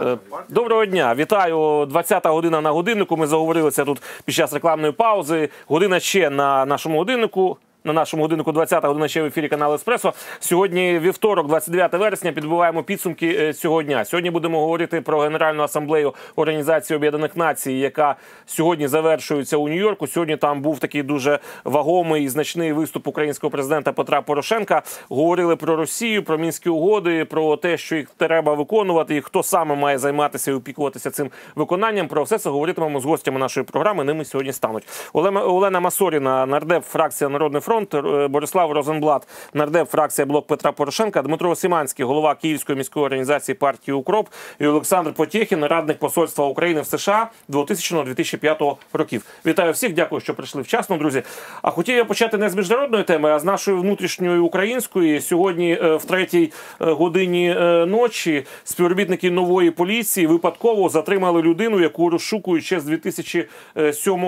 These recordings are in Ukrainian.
Е, Доброго дня, вітаю. 20-та година на годиннику. Ми заговорилися тут під час рекламної паузи. Година ще на нашому годиннику. На нашому годиннику 20 година ще в ефірі каналу Еспресо. Сьогодні вівторок, 29 вересня, підбиваємо підсумки е, цього дня. Сьогодні будемо говорити про Генеральну асамблею Організації Об'єднаних Націй, яка сьогодні завершується у Нью-Йорку. Сьогодні там був такий дуже вагомий і значний виступ українського президента Петра Порошенка. Говорили про Росію, про мінські угоди, про те, що їх треба виконувати, і хто саме має займатися і опікуватися цим виконанням. Про все це говоритимемо з гостями нашої програми. Ними сьогодні стануть Олена Масоріна, нардеп, фракція Народний фронт, е, Борислав Розенблат, нардеп, фракція Блок Петра Порошенка, Дмитро Сіманський, голова Київської міської організації партії Укроп і Олександр Потєхін, радник посольства України в США 2000-2005 років. Вітаю всіх, дякую, що прийшли вчасно, друзі. А хотів я почати не з міжнародної теми, а з нашої внутрішньої української. Сьогодні е, в третій е, годині ночі співробітники нової поліції випадково затримали людину, яку розшукують ще з 2007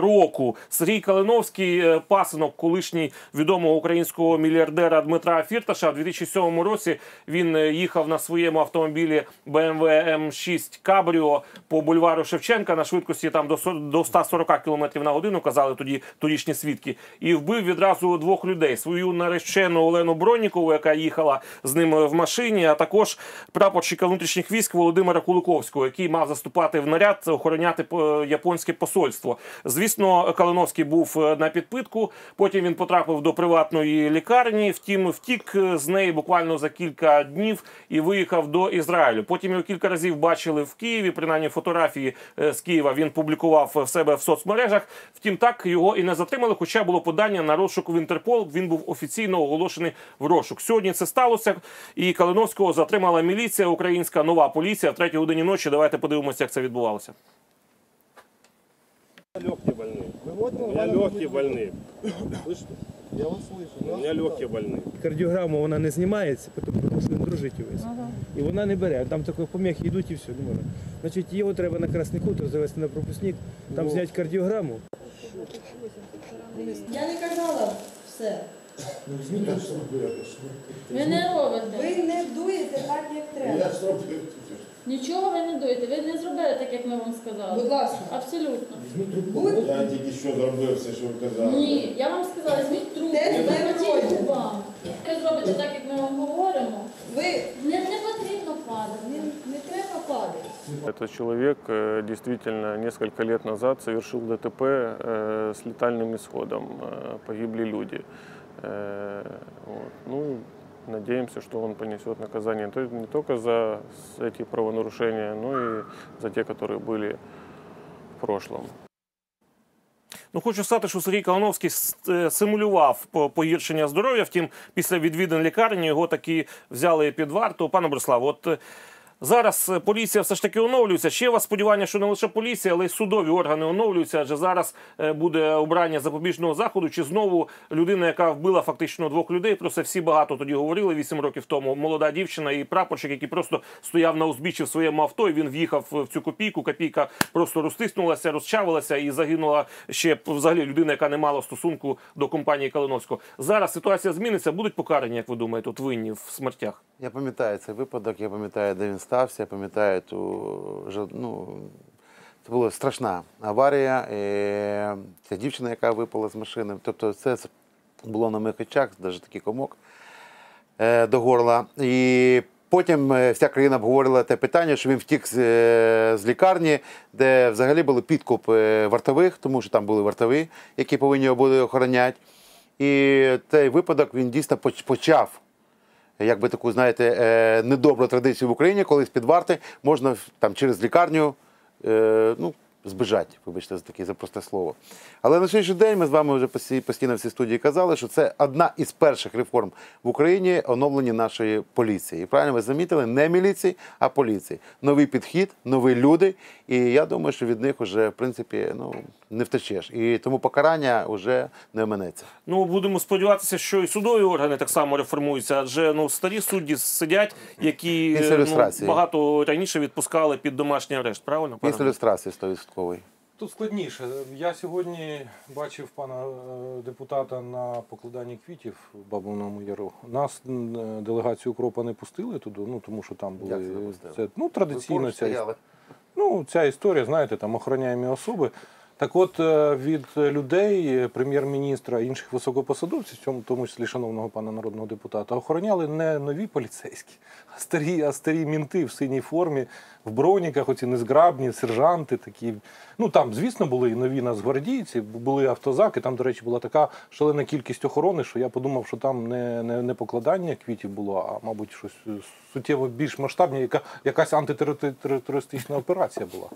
року. Сергій Калиновський, пасинок, колишній відомого українського мільярдера Дмитра Фірташа. У 2007 році він е, їхав на своєму автомобілі BMW M6 Cabrio по бульвару Шевченка на швидкості там до со- до 140 км на годину, казали тоді тодішні свідки, і вбив відразу двох людей: свою наречену Олену Броннікову, яка їхала з ним в машині, а також прапорщика внутрішніх військ Володимира Куликовського, який мав заступати в наряд охороняти е, японське посольство. Звісно, Калиновський був е, на підпитку. Потім він потрапив до приватної лікарні. Втім, втік е, з неї буквально за кілька днів і виїхав до Ізраїлю. Потім його кілька разів бачили в Києві. Принаймні фотографії е, з Києва він публікував в себе в соцмережах. Втім, так його і не затримали. Хоча було подання на розшук в Інтерпол. Він був офіційно оголошений в розшук. Сьогодні це сталося, і Калиновського затримала міліція, українська нова поліція в третій годині ночі. Давайте подивимося, як це відбувалося. Легкие больные. Выводим У меня Ивана легкие больные. Слышите? Я вас слышу. У меня легкие больные. Кардіограма вона не знімається, тому що він дружить увесь. І вона не бере. Там такі поміхи йдуть і все, не можна. Значить, його треба на красний кутер завести на пропускник, там зняти кардіограму. Я не казала все. Ну, Ви не робите. Ви не дуєте так, як треба. Нічого ви не дуєте. Ви не зробили так, як ми вам сказали. Будь ласка. Абсолютно. Я тільки що зробив все, що ви казали. Ні, я вам сказала, візьміть трубку, Де ви прикладіть робите? губам. Ви зробите так, як ми вам говоримо. Ви Не, не потрібно падати, не, не треба падати. Этот человек э, действительно несколько лет назад совершил ДТП э, с летальным исходом. Э, Погибли люди. Э, вот. Ну, надеемся, что он понесет наказание то- не только за с- эти правонарушения, но и за те, которые были в прошлом. Ну, хочу сказати, що Сергій Калиновський с- е, симулював по- погіршення здоров'я. Втім, після відвідин лікарні його таки взяли під варту. Пане Бориславе, от е, зараз е, поліція все ж таки оновлюється. Ще у вас сподівання, що не лише поліція, але й судові органи оновлюються. Адже зараз е, буде обрання запобіжного заходу. Чи знову людина, яка вбила фактично двох людей? Про це всі багато тоді говорили вісім років тому. Молода дівчина і прапорщик, який просто стояв на узбіччі в своєму авто. і Він в'їхав в цю копійку. Копійка просто розтиснулася, розчавилася і загинула ще взагалі людина, яка не мала стосунку до компанії Калиновського. Зараз ситуація зміниться. Будуть покарані, як ви думаєте, от винні в смертях? Я пам'ятаю цей випадок, я пам'ятаю, де він стався, я пам'ятаю ту ну, це була страшна аварія. І ця дівчина, яка випала з машини. Тобто це було на моїх очах, навіть такий комок е, до горла. І потім е, вся країна обговорила те питання, що він втік з, е, з лікарні, де взагалі були підкуп вартових, тому що там були вартові, які повинні його були охороняти. І цей випадок він дійсно почав якби таку, знаєте, е, недобру традицію в Україні, коли з-під варти можна там через лікарню е, ну, збежати, вибачте, за таке за просте слово. Але на сьогоднішній день ми з вами вже постійно в цій студії казали, що це одна із перших реформ в Україні оновлення нашої поліції. І правильно ви замітили, не міліції, а поліції. Новий підхід, нові люди. І я думаю, що від них вже в принципі ну, не втечеш. І тому покарання вже не оминеться. Ну будемо сподіватися, що і судові органи так само реформуються, адже ну старі судді сидять, які е, ну, багато раніше відпускали під домашній арешт. Правильно Після люстрації 100%. Тут складніше. Я сьогодні бачив пана е, депутата на покладанні квітів в Бабиному Яру. Нас е, делегацію укропа не пустили туди, ну тому що там були Як це ну традиційно ця. Ну, ця історія, знаєте, там охороняємі особи. Так от е, від людей, прем'єр-міністра і інших високопосадовців, в тому числі шановного пана народного депутата, охороняли не нові поліцейські, старі, а старі мінти в синій формі, в броніках, оці незграбні, сержанти такі. Ну там, звісно, були і нові нацгвардійці, були автозаки. Там, до речі, була така шалена кількість охорони, що я подумав, що там не, не, не покладання квітів було, а мабуть, щось е, суттєво більш масштабне, яка, якась антитерористична операція була.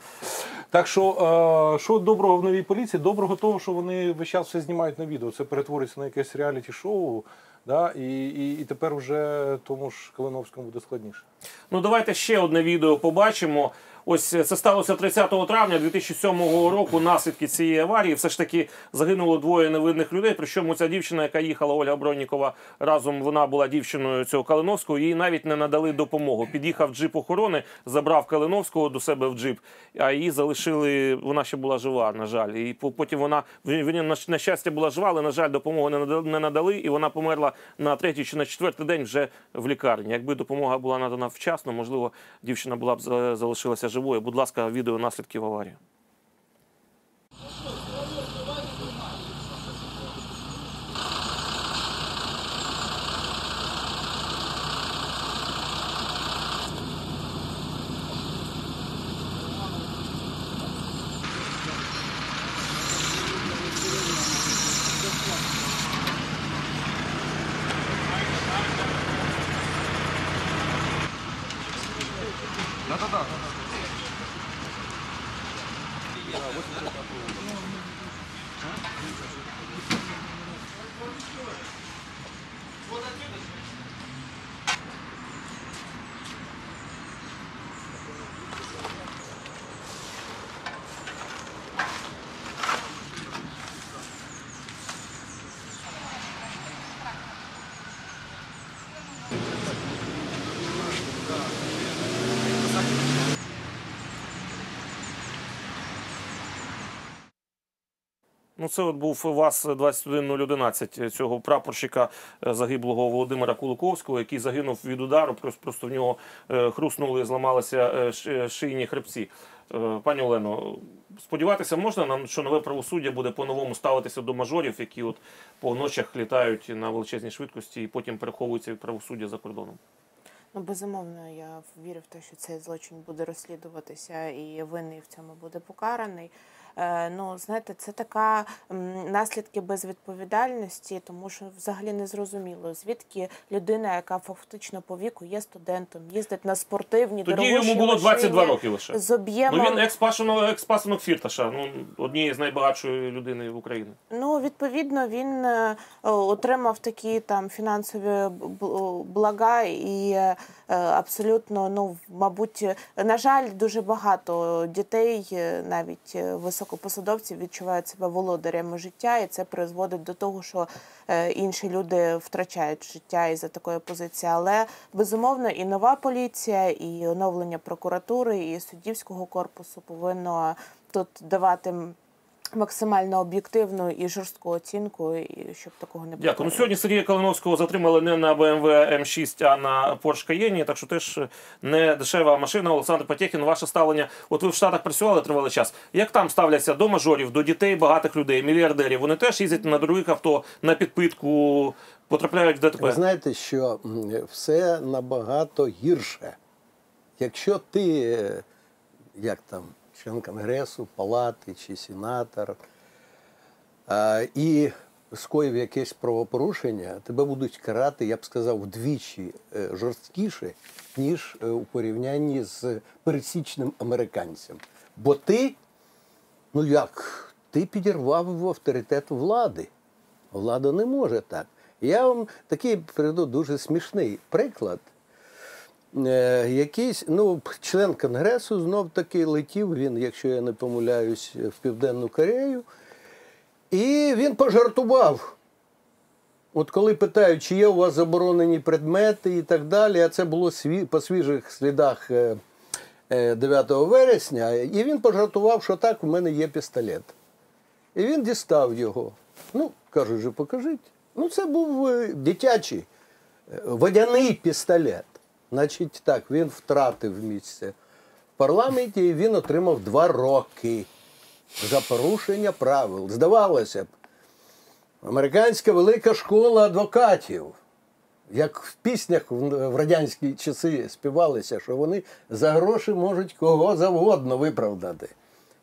Так що, е, що доброго в новій поліції? Доброго того, що вони весь час все знімають на відео. Це перетворюється на якесь реаліті-шоу. Да? І, і, і тепер вже тому ж Калиновському буде складніше. Ну давайте ще одне відео побачимо. Ось е, це сталося 30 травня 2007 року. Наслідки цієї аварії все ж таки загинуло двоє невинних людей. Причому ця дівчина, яка їхала Ольга Броннікова, разом вона була дівчиною цього Калиновського. Їй навіть не надали допомогу. Під'їхав джип охорони, забрав Калиновського до себе в джип, а її залишили. Вона ще була жива, на жаль. І по- потім вона на щастя була жива, але на жаль, допомоги не надали, і вона померла на третій чи на четвертий день вже в лікарні. Якби допомога була надана вчасно, можливо, дівчина була б за- залишилася живою. Будь ласка, відео наслідків аварії. Вот отсюда. Ну, це от був ВАЗ 21011 цього прапорщика е, загиблого Володимира Куликовського, який загинув від удару. Просто, в нього е, хруснули, зламалися е, шийні хребці. Е, Пані Олено, сподіватися можна нам, що нове правосуддя буде по-новому ставитися до мажорів, які от по ночах літають на величезній швидкості і потім переховуються від правосуддя за кордоном. Ну, безумовно, я вірю в те, що цей злочин буде розслідуватися і винний в цьому буде покараний. Е, ну, знаєте, це така наслідки безвідповідальності, тому що взагалі не зрозуміло, звідки людина, яка фактично по віку є студентом, їздить на спортивні Тоді дорогущі йому було 22 машині роки лише. з об'ємом. Ну він екс-пасунок, екс-пасунок Фірташа, ну однієї з найбагатшої людини в Україні. Ну, відповідно, він е, отримав такі там фінансові блага і е, абсолютно, ну, мабуть, на жаль, дуже багато дітей, навіть е, високопосадовців, відчувають себе володарями життя, і це призводить до того, що е, інші люди втрачають життя із-за такої позиції. Але безумовно і нова поліція, і оновлення прокуратури, і суддівського корпусу повинно тут давати. Максимально об'єктивну і жорстку оцінку, і щоб такого не було. Дякую. Ну, сьогодні Сергія Калиновського затримали не на BMW M6, а на Porsche Cayenne, так що теж не дешева машина. Олександр Потєхін, ваше ставлення. От ви в Штатах працювали тривалий час. Як там ставляться до мажорів, до дітей багатих людей, мільярдерів? Вони теж їздять на дорогих авто на підпитку, потрапляють в ДТП. Ви знаєте, що все набагато гірше. Якщо ти, е, як там, член Конгресу, палати чи сенатор, і скоїв якесь правопорушення, тебе будуть карати, я б сказав, вдвічі е, жорсткіше, ніж е, у порівнянні з пересічним американцем. Бо ти, ну як, ти підірвав авторитет влади. Влада не може так. Я вам такий приведу дуже смішний приклад. Е, якийсь ну, член Конгресу знов таки летів він, якщо я не помиляюсь, в Південну Корею. І він пожартував. От коли питають, чи є у вас заборонені предмети і так далі, а це було по свіжих слідах е, е, 9 вересня, і він пожартував, що так, у мене є пістолет. І він дістав його. Ну, кажуть же, покажіть. Ну, це був е, дитячий е, водяний пістолет. Значить, так, він втратив місце в парламенті і він отримав два роки за порушення правил. Здавалося б, американська велика школа адвокатів, як в піснях в радянські часи співалися, що вони за гроші можуть кого завгодно виправдати,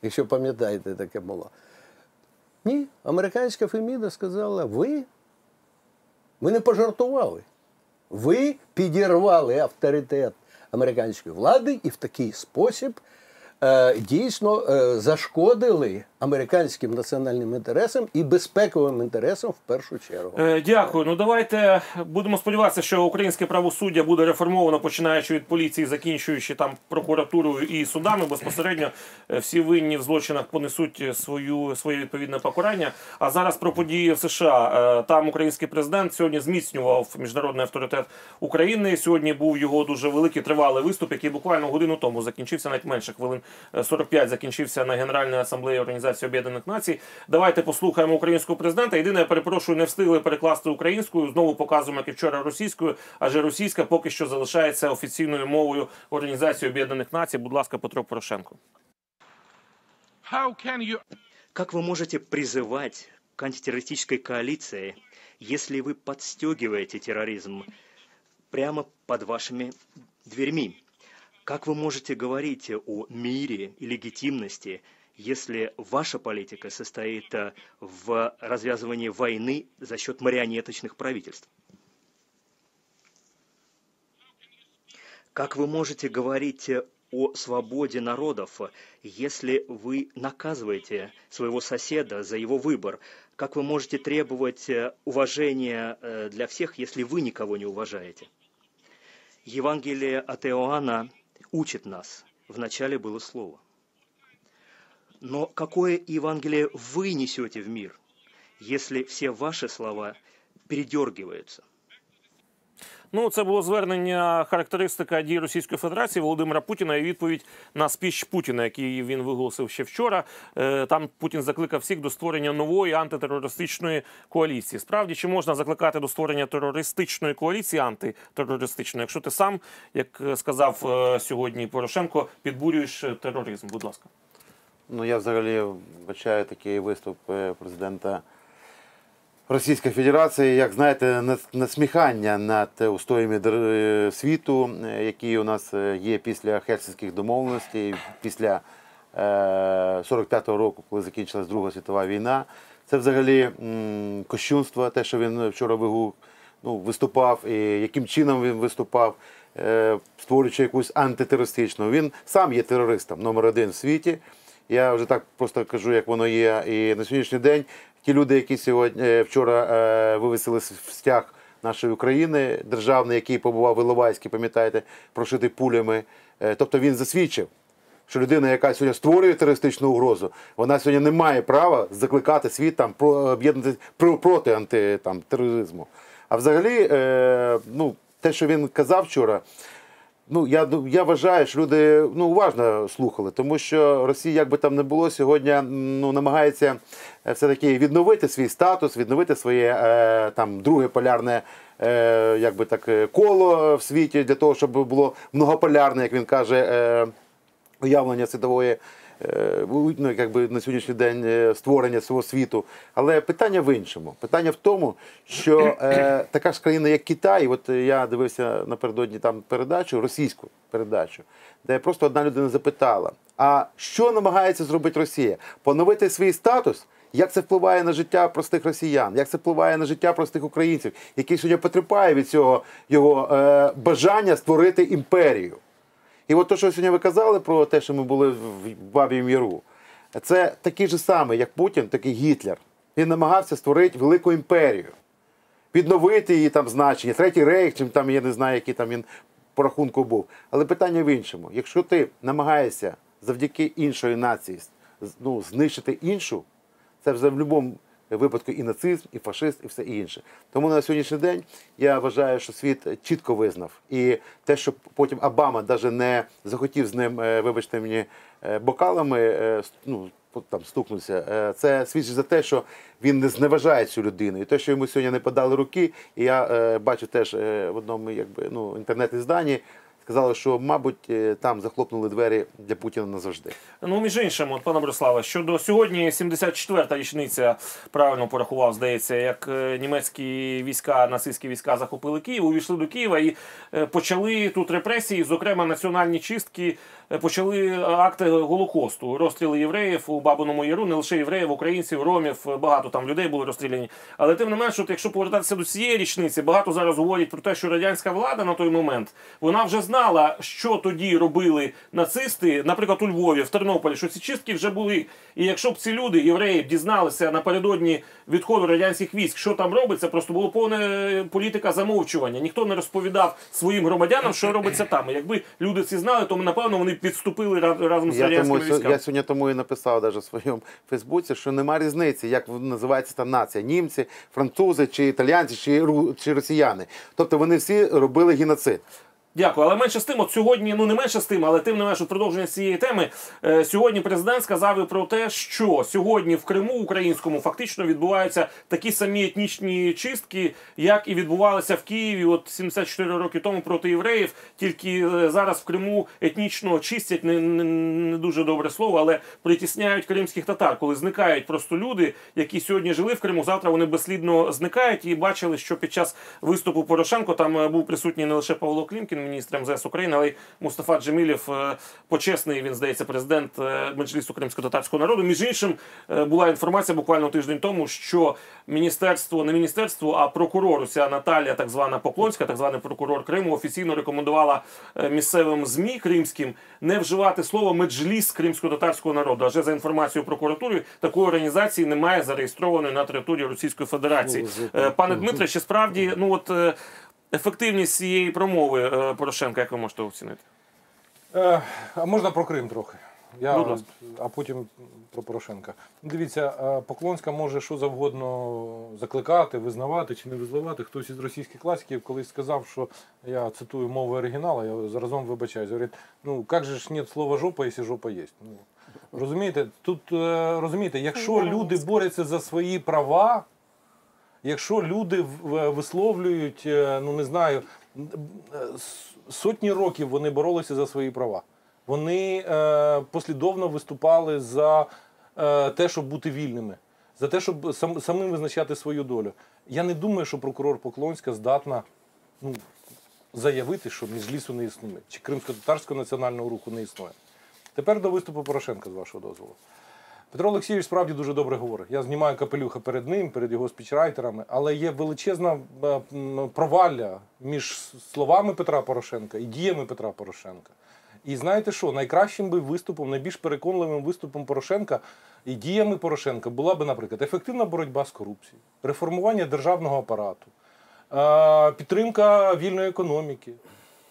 якщо пам'ятаєте, таке було. Ні, американська Феміда сказала: ви, ви не пожартували. Ви підірвали авторитет американської влади і в такий спосіб дійсно е, зашкодили американським національним інтересам і безпековим інтересам в першу чергу. Е, Дякую. Ну давайте будемо сподіватися, що українське правосуддя буде реформовано, починаючи від поліції, закінчуючи там прокуратурою і судами. Безпосередньо е, всі винні в злочинах понесуть свою своє відповідне покарання. А зараз про події в США. Е, Там український президент сьогодні зміцнював міжнародний авторитет України. Сьогодні був його дуже великий тривалий виступ, який буквально годину тому закінчився, навіть менше хвилин е, 45 закінчився на Генеральній асамблеї Організації Об'єднаних Націй. Давайте послухаємо українського президента. Єдине, я перепрошую, не встигли перекласти українською. Знову показуємо, як і вчора російською, адже російська поки що залишається офіційною мовою Організації Об'єднаних Націй. Будь ласка, Петро Порошенко. Как вы можете призывать к антитеррористической коалиции, если вы подстегиваете терроризм прямо под вашими дверьми? Как вы можете говорить о мире и легитимности, если ваша политика состоит э, в развязывании войны за счет марионеточных правительств? Как вы можете говорить э, о свободе народов, если вы наказываете своего соседа за его выбор? Как вы можете требовать э, уважения для всех, если вы никого не уважаете? Евангелие от Иоанна учит нас. Вначале было Слово. Но какое Евангелие вы несете в мир, если все ваши слова передергиваются? Ну, це було звернення характеристика дій Російської Федерації Володимира Путіна і відповідь на спіч Путіна, який він виголосив ще вчора. Е, Там Путін закликав всіх до створення нової антитерористичної коаліції. Справді, чи можна закликати до створення терористичної коаліції антитерористичної, якщо ти сам, як е, сказав е, сьогодні Порошенко, підбурюєш тероризм? Будь ласка. Ну, я взагалі вбачаю такий виступ президента Російської Федерації, як знаєте, насміхання над устоями е, світу, е, які у нас е, є після Хельсинських домовленостей, після е, 45-го року, коли закінчилась Друга світова війна. Це взагалі кощунство, те, що він вчора вигу, ну, виступав, і яким чином він виступав, створюючи якусь антитерористичну. Він сам є терористом номер один в світі. Я вже так просто кажу, як воно є. І на сьогоднішній день ті люди, які сьогодні е, вчора е, вивесили стяг нашої України, державний, який побував в Іловайській, пам'ятаєте, прошитий пулями. е, Тобто він засвідчив, що людина, яка сьогодні створює терористичну угрозу, вона сьогодні не має права закликати світ там про об'єднати про проти анти там тероризму. А взагалі, е, ну те, що він казав вчора. Ну, я, ду- я вважаю, що люди ну, уважно слухали, тому що Росія, як би там не було, сьогодні ну, намагається е, все-таки відновити свій статус, відновити своє е, там, друге полярне е, як би так, е, коло в світі для того, щоб було многополярне, як він каже, е, уявлення світової. Е, ну, якби на сьогоднішній день е, створення цього світу. Але питання в іншому. Питання в тому, що е, така ж країна, як Китай, от я дивився напередодні там передачу, російську передачу, де просто одна людина запитала: а що намагається зробити Росія? Поновити свій статус? Як це впливає на життя простих росіян? Як це впливає на життя простих українців, які сьогодні потерпає від цього його е, бажання створити імперію? І от те, що сьогодні ви казали про те, що ми були в Баб'їм Яру, це такий же самий, як Путін, такий Гітлер. Він намагався створити велику імперію, відновити її там значення, третій рейх, чим там я не знаю, який там він по рахунку був. Але питання в іншому: якщо ти намагаєшся завдяки іншої нації ну, знищити іншу, це вже в будь-якому випадку і нацизм, і фашист, і все інше. Тому на сьогоднішній день я вважаю, що світ чітко визнав. І те, що потім Обама навіть не захотів з ним, е, вибачте мені, е, бокалами е, ну, там стукнувся, е, це свідчить за те, що він не зневажає цю людину. І те, що йому сьогодні не подали руки, і я е, бачу теж е, в одному якби, ну, інтернет-ізданні, сказали, що, мабуть, е, там захлопнули двері для Путіна назавжди. Ну, між іншим, от, пане Бориславе, щодо сьогодні 74-та річниця, правильно порахував, здається, як е, німецькі війська, нацистські війська захопили Київ, увійшли до Києва і е, почали тут репресії, зокрема національні чистки, почали акти Голокосту, розстріли євреїв у Бабиному Яру, не лише євреїв, українців, ромів, е, багато там людей були розстріляні. Але тим не менш, от якщо повертатися до цієї річниці, багато зараз говорять про те, що радянська влада на той момент вона вже знала, що тоді робили нацисти, наприклад, у Львові, в Тернополі, що ці чистки вже були. І якщо б ці люди, євреї, дізналися напередодні відходу радянських військ, що там робиться, просто було повне е, політика замовчування. Ніхто не розповідав своїм громадянам, що робиться там. І якби люди це знали, то напевно вони б відступили разом з радянськими військами. я сьогодні тому і написав даже в своєму Фейсбуці, що нема різниці, як називається та нація: німці, французи, чи італіянці, чи, чи росіяни. Тобто вони всі робили геноцид. Дякую, але менше з тим, от сьогодні, ну не менше з тим, але тим не менше, продовження цієї теми. Е, сьогодні президент сказав про те, що сьогодні в Криму українському фактично відбуваються такі самі етнічні чистки, як і відбувалися в Києві, от 74 роки тому проти євреїв. Тільки е, зараз в Криму етнічно чистять не, не, не дуже добре слово, але притісняють кримських татар, коли зникають просто люди, які сьогодні жили в Криму. Завтра вони безслідно зникають і бачили, що під час виступу Порошенко там е, був присутній не лише Павло Клімкін, міністр МЗС України, але й Мустафа Джемілєв, е, почесний він здається, президент е, Меджлісу кримсько-татарського народу. Між іншим е, була інформація буквально тиждень тому, що міністерство, не міністерство, а прокурор, ця Наталія, так звана Поклонська, так званий прокурор Криму, офіційно рекомендувала місцевим змі кримським не вживати слово меджліс кримсько-татарського народу. Адже за інформацією прокуратури такої організації немає зареєстрованої на території Російської Федерації. Пане Дмитре, чи справді ну от ефективність цієї промови е, Порошенка, як ви можете оцінити? Е, а можна про Крим трохи? Я, Будь ласка. а потім про Порошенка. Дивіться, е, Поклонська може що завгодно закликати, визнавати чи не визнавати. Хтось із російських класиків колись сказав, що я цитую мову оригіналу, я заразом вибачаюсь. Говорить, ну як же ж нет слова жопа, якщо жопа є? Ну, розумієте, тут е, розумієте, якщо люди борються за свої права, якщо люди висловлюють, е, ну не знаю, е, сотні років вони боролися за свої права. Вони е, послідовно виступали за те, щоб бути вільними, за те, щоб сам, самим визначати свою долю. Я не думаю, що прокурор Поклонська здатна ну, заявити, що міжлісу не існує, чи кримсько-татарського національного руху не існує. Тепер до виступу Порошенка, з вашого дозволу. Петро Олексійович справді дуже добре говорить. Я знімаю капелюха перед ним, перед його спічрайтерами, але є величезна е, провалля між словами Петра Порошенка і діями Петра Порошенка. І знаєте що? Найкращим би виступом, найбільш переконливим виступом Порошенка і діями Порошенка була би, наприклад, ефективна боротьба з корупцією, реформування державного апарату, е, підтримка вільної економіки,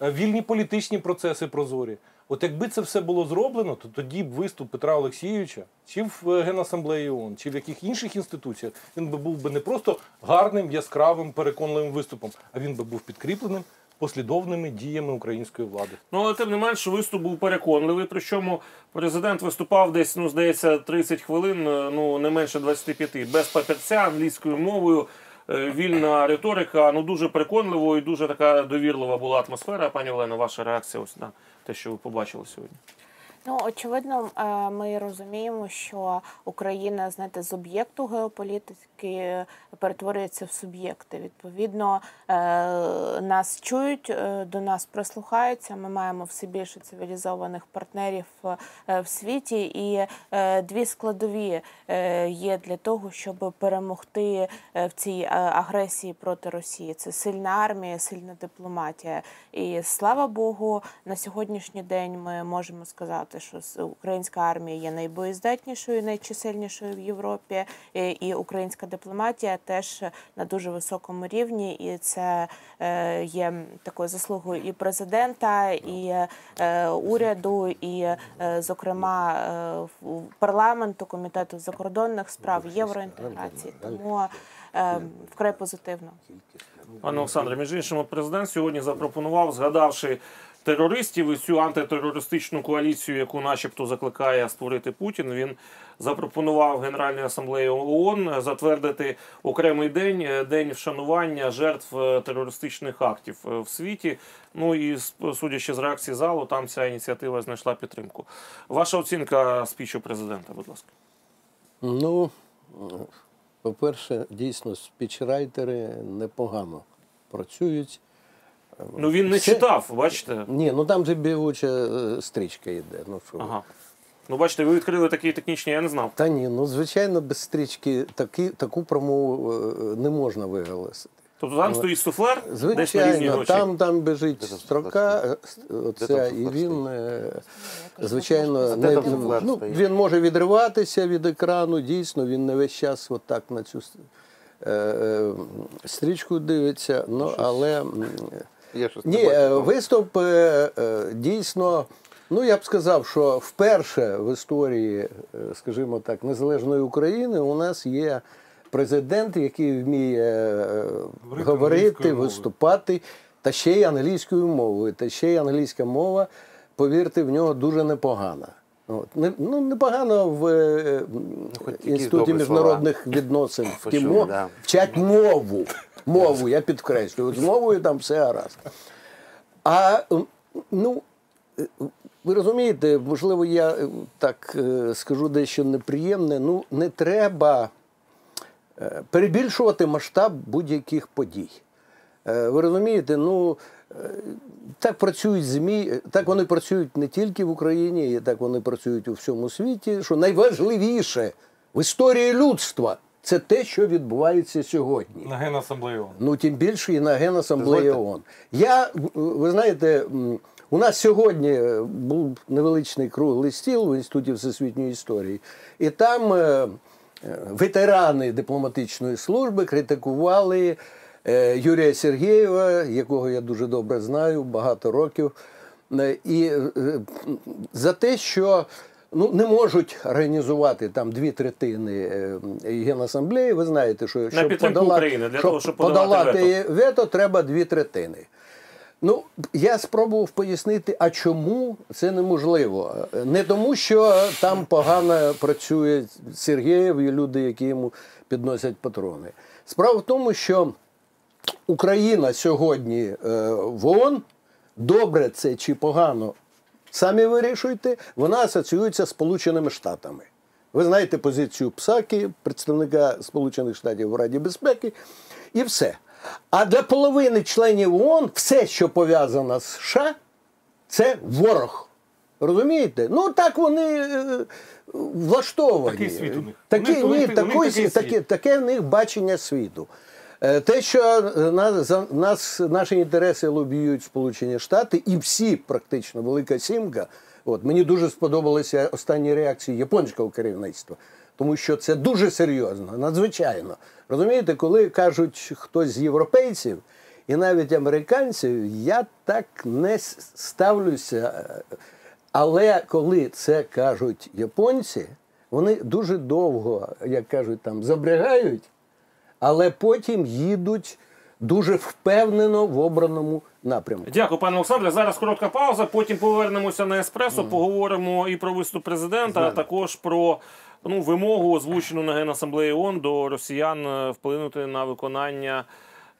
е, вільні політичні процеси прозорі. От якби це все було зроблено, то тоді б виступ Петра Олексійовича, чи в е, Генасамблеї ООН, чи в яких інших інституціях, він би був би не просто гарним, яскравим, переконливим виступом, а він би був підкріпленим послідовними діями української влади. Ну, але тим не менш, виступ був переконливий. Причому президент виступав десь, ну, здається, 30 хвилин, е, ну не менше 25, без папірця, англійською мовою. Е, Вільна риторика, ну дуже переконливо і дуже така довірлива була атмосфера. Пані Олено, ваша реакція ось на те, що ви побачили сьогодні. Ну, очевидно, е, ми розуміємо, що Україна, знаєте, з об'єкту геополітики перетворюється в суб'єкти. Відповідно, е, нас чують, е, до нас прислухаються. Ми маємо все більше цивілізованих партнерів в світі, і дві складові є для того, щоб перемогти в цій агресії проти Росії. Це сильна армія, сильна дипломатія. І слава Богу, на сьогоднішній день ми можемо сказати, сказати, що українська армія є найбоєздатнішою, найчисельнішою в Європі, і, українська дипломатія теж на дуже високому рівні, і це е, є такою заслугою і президента, і е, уряду, і, е, зокрема, в- парламенту, комітету закордонних справ, євроінтеграції. Тому вкрай позитивно. Пане Олександре, між іншим, президент сьогодні запропонував, згадавши терористів і цю антитерористичну коаліцію, яку начебто закликає створити Путін. Він запропонував Генеральній асамблеї ООН затвердити окремий день е, день вшанування жертв е, терористичних актів е, в світі. Ну і судячи з реакції залу, там ця ініціатива знайшла підтримку. Ваша оцінка спічу президента, будь ласка. Ну, по-перше, дійсно, спічрайтери непогано працюють. Ну він не Все- читав, бачите? Ні, ну там же бігуча е, стрічка йде. Ну, що. Ага. Ну, бачите, ви відкрили такі технічні, я не знав. Та ні, ну звичайно, без стрічки такі, таку промову е, не можна виголосити. Тобто там стоїть суфлер, десь на Звичайно, там, там біжить строка, е, оця, і він, звичайно, не, ну, він може відриватися від екрану, дійсно, він не весь час отак на цю стрічку дивиться, ну, але Я щось ні, е, виступ е, е, дійсно. Ну, я б сказав, що вперше в історії, скажімо так, незалежної України у нас є президент, який вміє е, говорити, виступати, та ще й англійською мовою. Та ще й англійська мова, повірте, в нього дуже непогана. От. Не, ну, непогано в е, якісь інституті міжнародних відносин Почули, втімо, да. вчать мову. Мову, я підкреслюю. З мовою там все гаразд. А ну, е, ви розумієте, можливо, я е, так е, скажу дещо неприємне. Ну, не треба перебільшувати масштаб будь-яких подій. Ви розумієте, ну так працюють ЗМІ, так вони працюють не тільки в Україні, так вони працюють у всьому світі. Що найважливіше в історії людства це те, що відбувається сьогодні. На Генасамблеї ООН. Ну, тим більше і на Генасамблеї ООН. Я, ви знаєте, у нас сьогодні е, був невеличкий круглий стіл в Інституті всесвітньої історії, і там е, е, ветерани дипломатичної служби критикували Юрія Сергєєва, якого я дуже добре знаю, багато років, і за те, що ну, не можуть організувати там дві третини е, Генасамблеї. Ви знаєте, що щоб подолати, України, для щоб того, щоб подолати подолати вето, треба дві третини. Ну, я спробував пояснити, а чому це неможливо. Не тому, що там погано працює Сергієв і люди, які йому підносять патрони. Справа в тому, що Україна сьогодні е, в ООН, добре це чи погано, самі вирішуйте, вона асоціюється з Сполученими Штатами. Ви знаєте позицію Псаки, представника Сполучених Штатів в Раді безпеки, і все. А для половини членів ООН все, що пов'язано з США, це ворог. Розумієте? Ну так вони е, влаштовані. Такий світ у них. Такі, У них- ні, у них такий, світ. таке, таке в них бачення світу. Е, Те, що е, нас, нас, наші інтереси лобіюють Сполучені Штати, і всі практично Велика Сімка. От, мені дуже сподобалися останні реакції японського керівництва, тому що це дуже серйозно, надзвичайно. Розумієте, коли кажуть хтось з європейців і навіть американців, я так не ставлюся. е, Але коли це кажуть японці, вони дуже довго, як кажуть, там забрягають, але потім їдуть дуже впевнено в обраному напрямку. Дякую, пане Олександре. Зараз коротка пауза. Потім повернемося на еспресо. Поговоримо і про виступ президента, а також про ну, вимогу, озвучену на Генасамблеї ООН до росіян е, вплинути на виконання.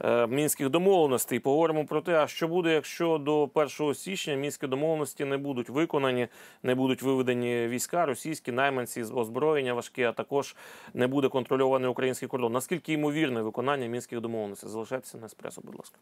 Е, Мінських домовленостей поговоримо про те, а що буде, якщо до 1 січня мінські домовленості не будуть виконані, не будуть виведені війська, російські найманці з озброєння важкі, а також не буде контрольований український кордон. Наскільки ймовірне виконання мінських домовленостей? Залишайтеся на еспресо, будь ласка.